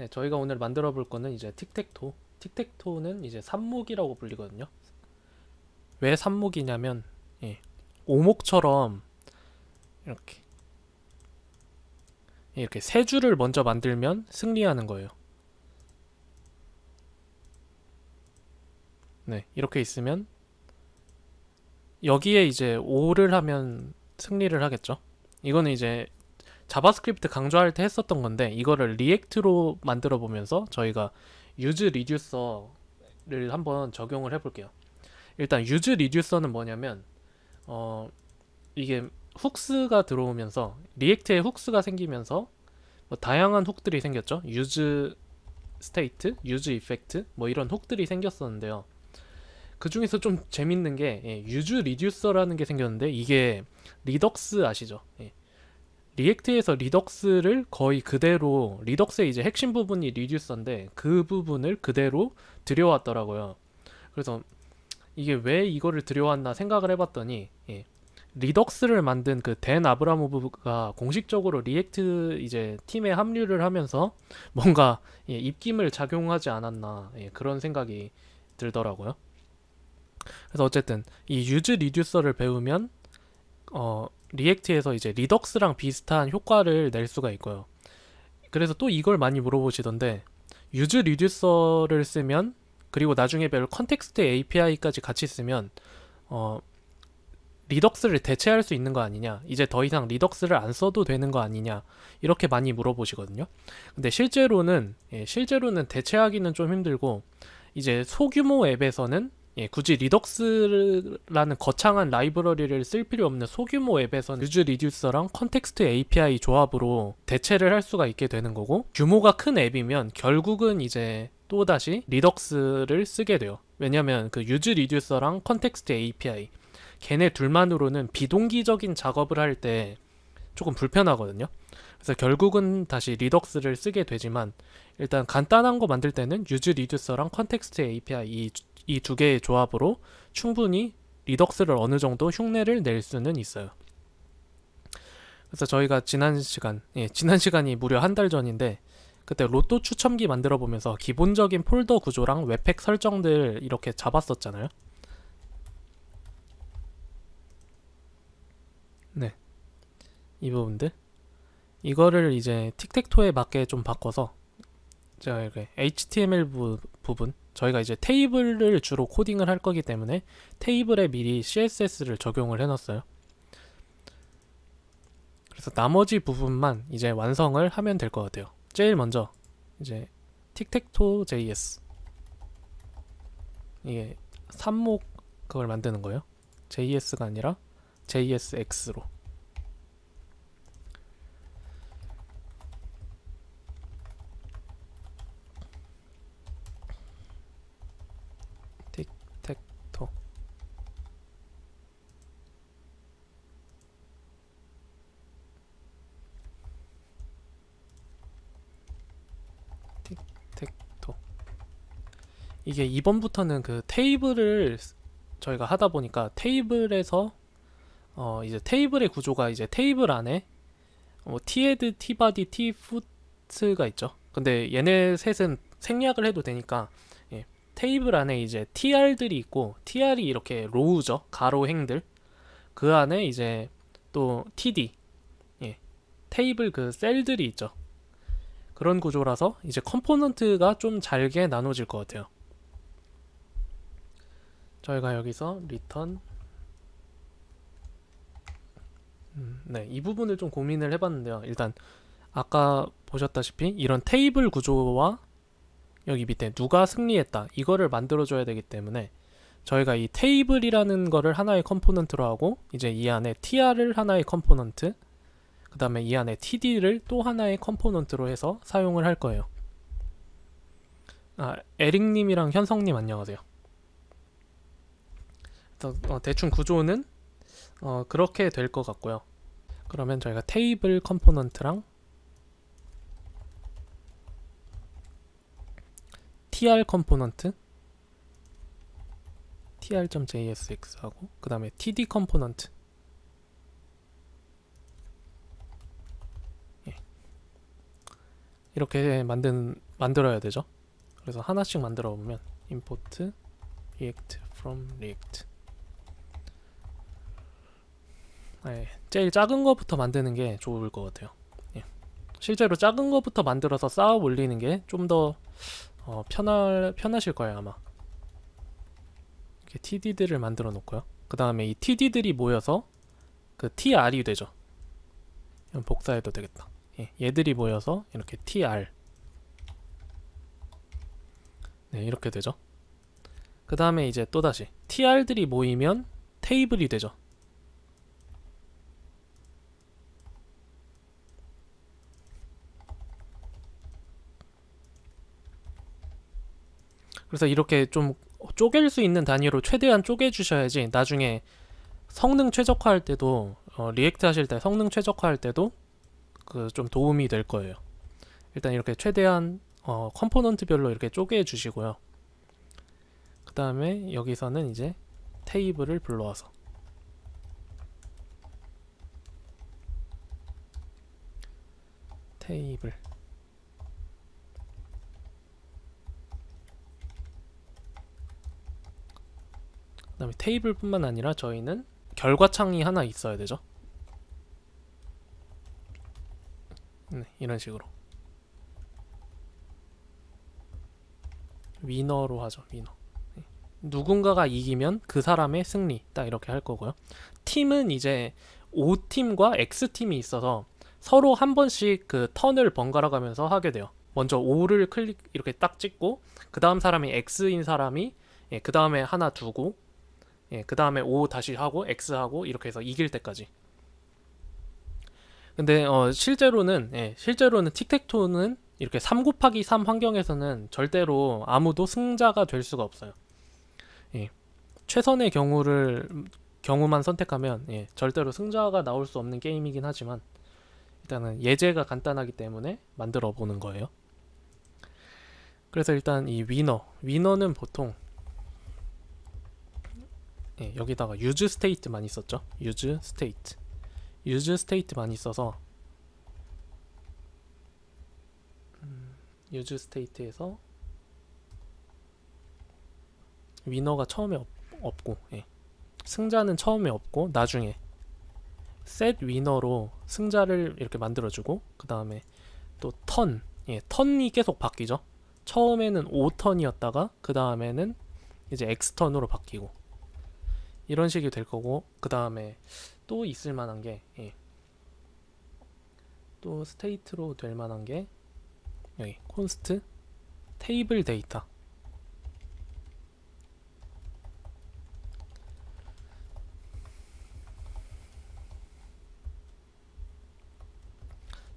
네, 저희가 오늘 만들어 볼 거는 이제 틱택토. 틱택토는 이제 삽목이라고 불리거든요. 왜 삽목이냐면 예, 오목처럼 이렇게 이렇게 세 줄을 먼저 만들면 승리하는 거예요. 네, 이렇게 있으면 여기에 이제 5를 하면 승리를 하겠죠. 이거는 이제 자바스크립트 강조할 때 했었던 건데 이거를 리액트로 만들어 보면서 저희가 유즈 리듀서를 한번 적용을 해볼게요. 일단 유즈 리듀서는 뭐냐면 어 이게 훅스가 들어오면서 리액트에 훅스가 생기면서 뭐 다양한 훅들이 생겼죠. 유즈 스테이트, 유즈 이펙트 뭐 이런 훅들이 생겼었는데요. 그 중에서 좀 재밌는 게 예, 유즈 리듀서라는 게 생겼는데 이게 리덕스 아시죠? 예. 리액트에서 리덕스를 거의 그대로 리덕스의 이제 핵심 부분이 리듀서인데 그 부분을 그대로 들여왔더라고요. 그래서 이게 왜 이거를 들여왔나 생각을 해봤더니 예, 리덕스를 만든 그 댄 아브라모브가 공식적으로 리액트 이제 팀에 합류를 하면서 뭔가 예, 입김을 작용하지 않았나 예, 그런 생각이 들더라고요. 그래서 어쨌든 이 유즈 리듀서를 배우면 어 리액트에서 이제 리덕스랑 비슷한 효과를 낼 수가 있고요. 그래서 또 이걸 많이 물어보시던데 유즈 리듀서를 쓰면 그리고 나중에 배울 컨텍스트 API까지 같이 쓰면 어 리덕스를 대체할 수 있는 거 아니냐 이제 더 이상 리덕스를 안 써도 되는 거 아니냐 이렇게 많이 물어보시거든요 근데 실제로는 예, 실제로는 대체하기는 좀 힘들고 이제 소규모 앱에서는 예, 굳이 리덕스라는 거창한 라이브러리를 쓸 필요 없는 소규모 앱에서는 유즈 리듀서랑 컨텍스트 API 조합으로 대체를 할 수가 있게 되는 거고 규모가 큰 앱이면 결국은 이제 또다시 리덕스를 쓰게 돼요. 왜냐면 그 유즈 리듀서랑 컨텍스트 API 걔네 둘만으로는 비동기적인 작업을 할 때 조금 불편하거든요. 그래서 결국은 다시 리덕스를 쓰게 되지만 일단 간단한 거 만들 때는 유즈 리듀서랑 컨텍스트 API 이 이 두 개의 조합으로 충분히 리덕스를 어느 정도 흉내를 낼 수는 있어요. 그래서 저희가 지난 시간, 예, 지난 시간이 무려 한 달 전인데 그때 로또 추첨기 만들어 보면서 기본적인 폴더 구조랑 웹팩 설정들 이렇게 잡았었잖아요. 네. 이 부분들. 이거를 이제 틱택토에 맞게 좀 바꿔서 제가 이렇게 HTML 부, 부분 저희가 이제 테이블을 주로 코딩을 할 거기 때문에 테이블에 미리 CSS를 적용을 해놨어요. 그래서 나머지 부분만 이제 완성을 하면 될 것 같아요. 제일 먼저 이제 틱택토 JS 이게 삽목 그걸 만드는 거예요. JS가 아니라 JSX로 틱택토 틱택토 이게 이번부터는 그 테이블을 저희가 하다 보니까 테이블에서 어 이제 테이블의 구조가 이제 테이블 안에 어, 티헤드, 티바디, 티푸트가 있죠. 근데 얘네 셋은 생략을 해도 되니까 예, 테이블 안에 이제 tr들이 있고 tr이 이렇게 로우죠. 가로행들. 그 안에 이제 또 td 예, 테이블 그 셀들이 있죠. 그런 구조라서 이제 컴포넌트가 좀 잘게 나눠질 것 같아요. 저희가 여기서 return 음, 네, 이 부분을 좀 고민을 해봤는데요. 일단 아까 보셨다시피 이런 테이블 구조와 여기 밑에 누가 승리했다 이거를 만들어줘야 되기 때문에 저희가 이 테이블이라는 거를 하나의 컴포넌트로 하고 이제 이 안에 tr을 하나의 컴포넌트 그 다음에 이 안에 td를 또 하나의 컴포넌트로 해서 사용을 할 거예요. 아, 에릭님이랑 현성님 안녕하세요. 어, 대충 구조는 어, 그렇게 될 것 같고요. 그러면 저희가 테이블 컴포넌트랑 tr 컴포넌트 tr.jsx 하고 그 다음에 td 컴포넌트 예. 이렇게 만든 만들어야 되죠. 그래서 하나씩 만들어 보면 import react from react 네, 제일 작은 거부터 만드는 게 좋을 것 같아요. 예. 실제로 작은 거부터 만들어서 쌓아 올리는 게 좀더 어, 편할 편하실 거예요 아마. 이렇게 TD들을 만들어 놓고요. 그 다음에 이 TD들이 모여서 그 TR이 되죠. 복사해도 되겠다. 예, 얘들이 모여서 이렇게 TR 네 이렇게 되죠. 그 다음에 이제 또 다시 TR들이 모이면 테이블이 되죠. 그래서 이렇게 좀 쪼갤 수 있는 단위로 최대한 쪼개 주셔야지 나중에 성능 최적화할 때도 어, 리액트 하실 때 성능 최적화할 때도 그 좀 도움이 될 거예요. 일단 이렇게 최대한 어, 컴포넌트별로 이렇게 쪼개 주시고요. 그 다음에 여기서는 이제 테이블을 불러와서 테이블 다음에 테이블뿐만 아니라 저희는 결과 창이 하나 있어야 되죠. 네, 이런 식으로 위너로 하죠. 위너. 네. 누군가가 이기면 그 사람의 승리 딱 이렇게 할 거고요. 팀은 이제 O 팀과 X 팀이 있어서 서로 한 번씩 그 턴을 번갈아 가면서 하게 돼요. 먼저 O를 클릭 이렇게 딱 찍고 그 다음 사람이 X인 사람이 예, 그 다음에 하나 두고 예, 그 다음에 O 다시 하고 X 하고 이렇게 해서 이길 때까지. 근데 어, 실제로는 예, 실제로는 틱택토는 이렇게 3 곱하기 3 환경에서는 절대로 아무도 승자가 될 수가 없어요. 예, 최선의 경우를 경우만 선택하면 예, 절대로 승자가 나올 수 없는 게임이긴 하지만 일단은 예제가 간단하기 때문에 만들어 보는 거예요. 그래서 일단 이 위너, 위너는 보통 예, 여기다가 use state 많이 썼죠. use state. use state 많이 써서 음, use state에서 위너가 처음에 없, 없고 예. 승자는 처음에 없고 나중에 set 위너로 승자를 이렇게 만들어주고 그 다음에 또 턴, 예, 턴이 계속 바뀌죠. 처음에는 5턴이었다가 그 다음에는 이제 X 턴으로 바뀌고 이런 식이 될 거고 그 다음에 또 있을 만한 게 예. 또 스테이트로 될 만한 게 여기 콘스트 테이블 데이터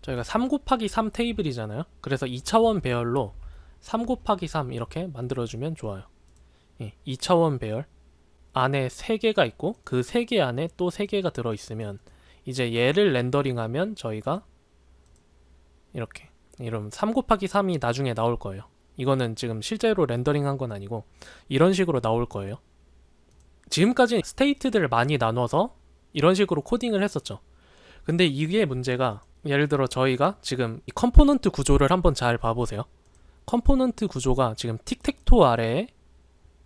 저희가 3 곱하기 3 테이블이잖아요. 그래서 2차원 배열로 3 곱하기 3 이렇게 만들어주면 좋아요. 예, 2차원 배열 안에 3개가 있고 그 3개 안에 또 3개가 들어 있으면 이제 얘를 렌더링하면 저희가 이렇게 이런 3 곱하기 3이 나중에 나올 거예요. 이거는 지금 실제로 렌더링한 건 아니고 이런 식으로 나올 거예요. 지금까지 스테이트들을 많이 나눠서 이런 식으로 코딩을 했었죠. 근데 이게 문제가 예를 들어 저희가 지금 이 컴포넌트 구조를 한번 잘 봐보세요. 컴포넌트 구조가 지금 틱택토 아래에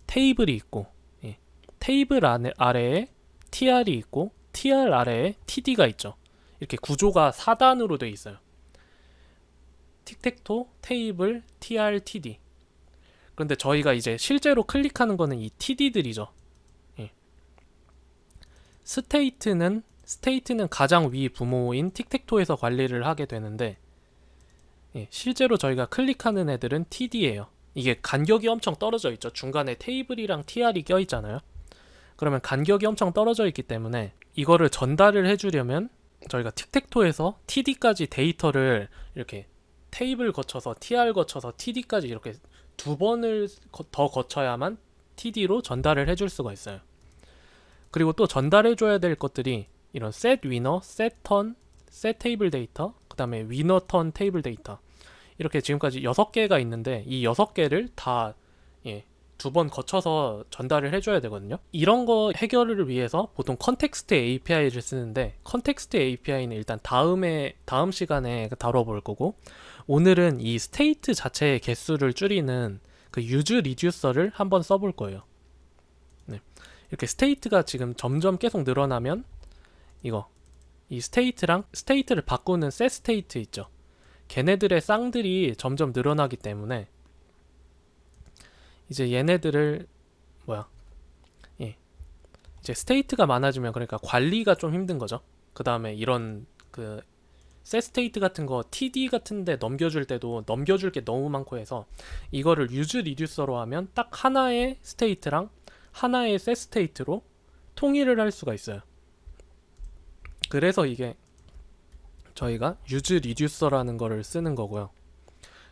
테이블이 있고 예, 테이블 안에, 아래에 TR이 있고 TR 아래에 TD가 있죠. 이렇게 구조가 4단으로 되어 있어요. 틱택토, 테이블, TR, TD. 그런데 저희가 이제 실제로 클릭하는 거는 이 TD들이죠. 예. 스테이트는 스테이트는 가장 위 부모인 틱택토에서 관리를 하게 되는데 예, 실제로 저희가 클릭하는 애들은 TD예요. 이게 간격이 엄청 떨어져 있죠. 중간에 테이블이랑 TR이 껴 있잖아요. 그러면 간격이 엄청 떨어져 있기 때문에 이거를 전달을 해주려면 저희가 틱택토에서 TD까지 데이터를 이렇게 테이블 거쳐서 TR 거쳐서 TD까지 이렇게 두 번을 거- 더 거쳐야만 TD로 전달을 해줄 수가 있어요. 그리고 또 전달해줘야 될 것들이 이런 set winner, set turn, set table 데이터, 그 다음에 winner turn table 데이터 이렇게 지금까지 여섯 개가 있는데 이 여섯 개를 다 예, 두 번 거쳐서 전달을 해줘야 되거든요. 이런 거 해결을 위해서 보통 컨텍스트 API를 쓰는데 컨텍스트 API는 일단 다음에 다음 시간에 다뤄볼 거고 오늘은 이 스테이트 자체의 개수를 줄이는 그 유즈 리듀서를 한번 써볼 거예요. 네. 이렇게 스테이트가 지금 점점 계속 늘어나면 이거 이 스테이트랑 스테이트를 바꾸는 셋 스테이트 있죠. 걔네들의 쌍들이 점점 늘어나기 때문에 이제 얘네들을 뭐야? 예. 이제 스테이트가 많아지면 그러니까 관리가 좀 힘든 거죠. 그 다음에 이런 그셋 스테이트 같은 거 TD 같은데 넘겨줄 때도 넘겨줄 게 너무 많고 해서 이거를 유즈 리듀서로 하면 딱 하나의 스테이트랑 하나의 셋 스테이트로 통일을 할 수가 있어요. 그래서 이게 저희가 유즈 리듀서라는 거를 쓰는 거고요.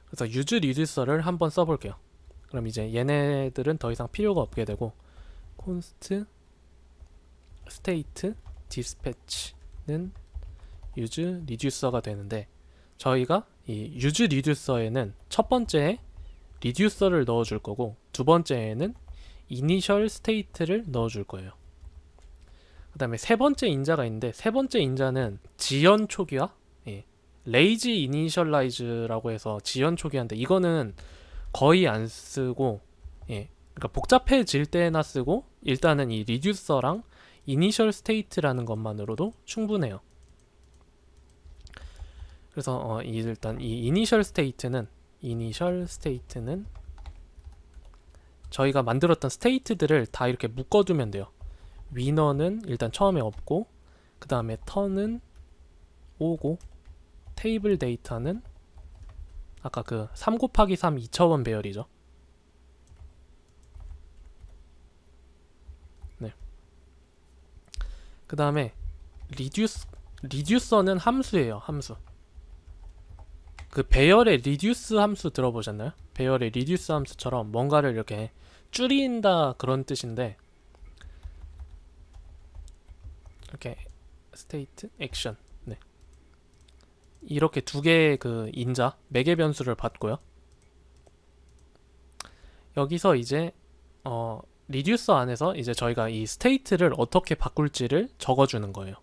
그래서 유즈 리듀서를 한번 써볼게요. 그럼 이제 얘네들은 더 이상 필요가 없게 되고 const state dispatch는 유즈 리듀서가 되는데 저희가 이 유즈 리듀서에는 첫 번째에 리듀서를 넣어 줄 거고 두 번째에는 이니셜 스테이트를 넣어 줄 거예요. 그 다음에 세 번째 인자가 있는데 세 번째 인자는 지연 초기화 예. 레이지 이니셜라이즈라고 해서 지연 초기화인데 이거는 거의 안 쓰고 예. 그러니까 복잡해질 때나 쓰고 일단은 이 리듀서랑 이니셜 스테이트라는 것만으로도 충분해요. 그래서 어, 이 일단 이 이니셜 스테이트는 이니셜 스테이트는 저희가 만들었던 스테이트들을 다 이렇게 묶어두면 돼요. 위너는 일단 처음에 없고 그 다음에 턴은 오고 테이블 데이터는 아까 그 3 곱하기 3 2차원 배열이죠. 네. 그 다음에 리듀스 리듀서는 함수예요. 함수. 그 배열의 리듀스 함수 들어보셨나요? 배열의 리듀스 함수처럼 뭔가를 이렇게 줄인다 그런 뜻인데 이렇게 액션 네 이렇게 두 개의 그 인자 매개 변수를 받고요. 여기서 이제 어 리듀서 안에서 이제 저희가 이 스테이트를 어떻게 바꿀지를 적어주는 거예요